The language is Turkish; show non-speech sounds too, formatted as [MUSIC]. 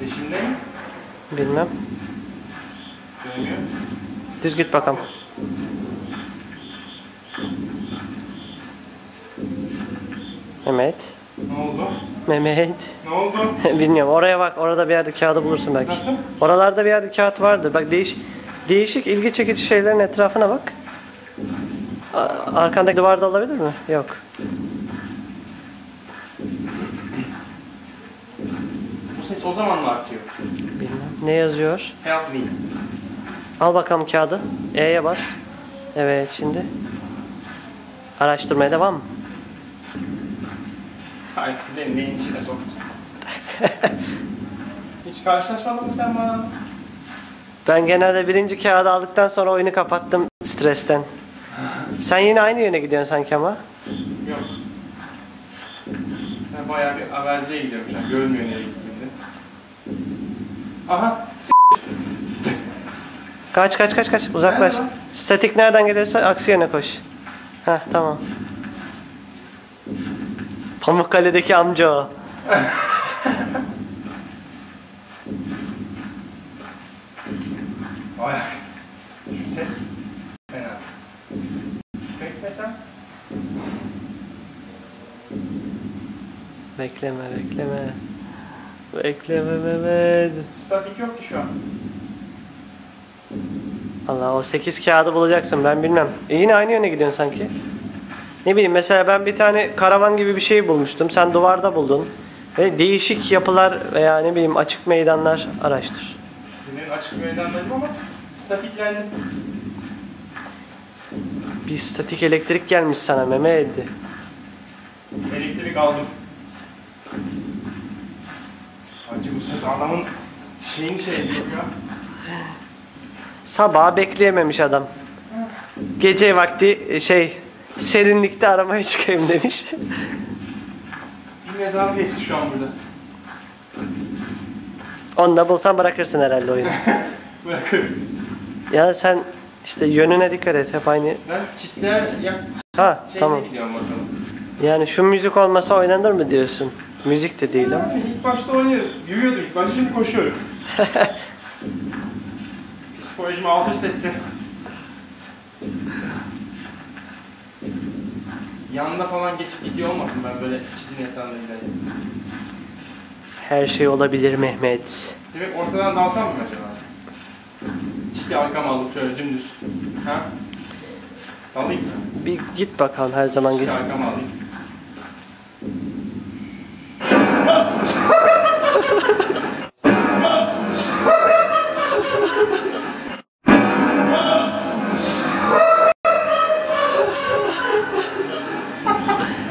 Peşinde mi? Bilmem. Dönüyor. Düz git bakalım. Mehmet. Ne oldu? Mehmet. Ne oldu? [LAUGHS] Bilmiyorum. Oraya bak. Orada bir yerde kağıdı bulursun belki. Nasıl? Oralarda bir yerde kağıt vardır. Bak değiş değişik ilgi çekici şeylerin etrafına bak. Arkandaki duvarda olabilir mi? Yok. Ses o zaman mı artıyor? Bilmem. Ne yazıyor? Help me. Al bakalım kağıdı. E'ye bas. Evet şimdi. Araştırmaya devam. Hayır, beni neyin içine soktu. [LAUGHS] Hiç karşılaşmadın mı sen bana? Ben genelde birinci kağıdı aldıktan sonra oyunu kapattım stresten. Sen yine aynı yöne gidiyorsun sanki ama. Yok. Sen bayağı bir averziye an. Görmüyor nereye gittiğinde. Aha. Kaç kaç kaç kaç uzaklaş. Nerede? Statik nereden gelirse aksi yöne koş. Heh tamam. Pamukkale'deki amca o. [LAUGHS] Şu ses. Fena. Bekleme bekleme. Bekleme Mehmet. Statik yok ki şu an. Allah o 8 kağıdı bulacaksın ben bilmem. E yine aynı yöne gidiyorsun sanki. Ne bileyim mesela ben bir tane karavan gibi bir şey bulmuştum. Sen duvarda buldun. Ve değişik yapılar veya ne bileyim açık meydanlar araştır. Senin açık meydanlarım ama statiklendim. Bir statik elektrik gelmiş sana Mehmet. Elektrik aldım. Acı bu ses adamın şeyini şey ya. Sabah bekleyememiş adam. Gece vakti e, şey serinlikte aramaya çıkayım demiş. Bir mezar geçti şu an burada. Onu da bulsan bırakırsın herhalde oyunu. [LAUGHS] Bırakıyorum. Ya sen işte yönüne dikkat et hep aynı. Ben çitler yak Ha tamam. gidiyorum bakalım. Yani şu müzik olmasa oynanır mı diyorsun? Müzik de değil ama. İlk başta oynuyorum. Yürüyordum ilk başta şimdi koşuyorum. [LAUGHS] Psikolojimi alt üst etti. Yanında falan geçip gidiyor olmasın ben böyle çitin yatağında giderken. Her şey olabilir Mehmet. Demek ortadan dalsam mı acaba? Çiti arkama alıp şöyle dümdüz. Ha? Dalayım mı? Bir git bakalım her zaman git. Çiti arkama alayım.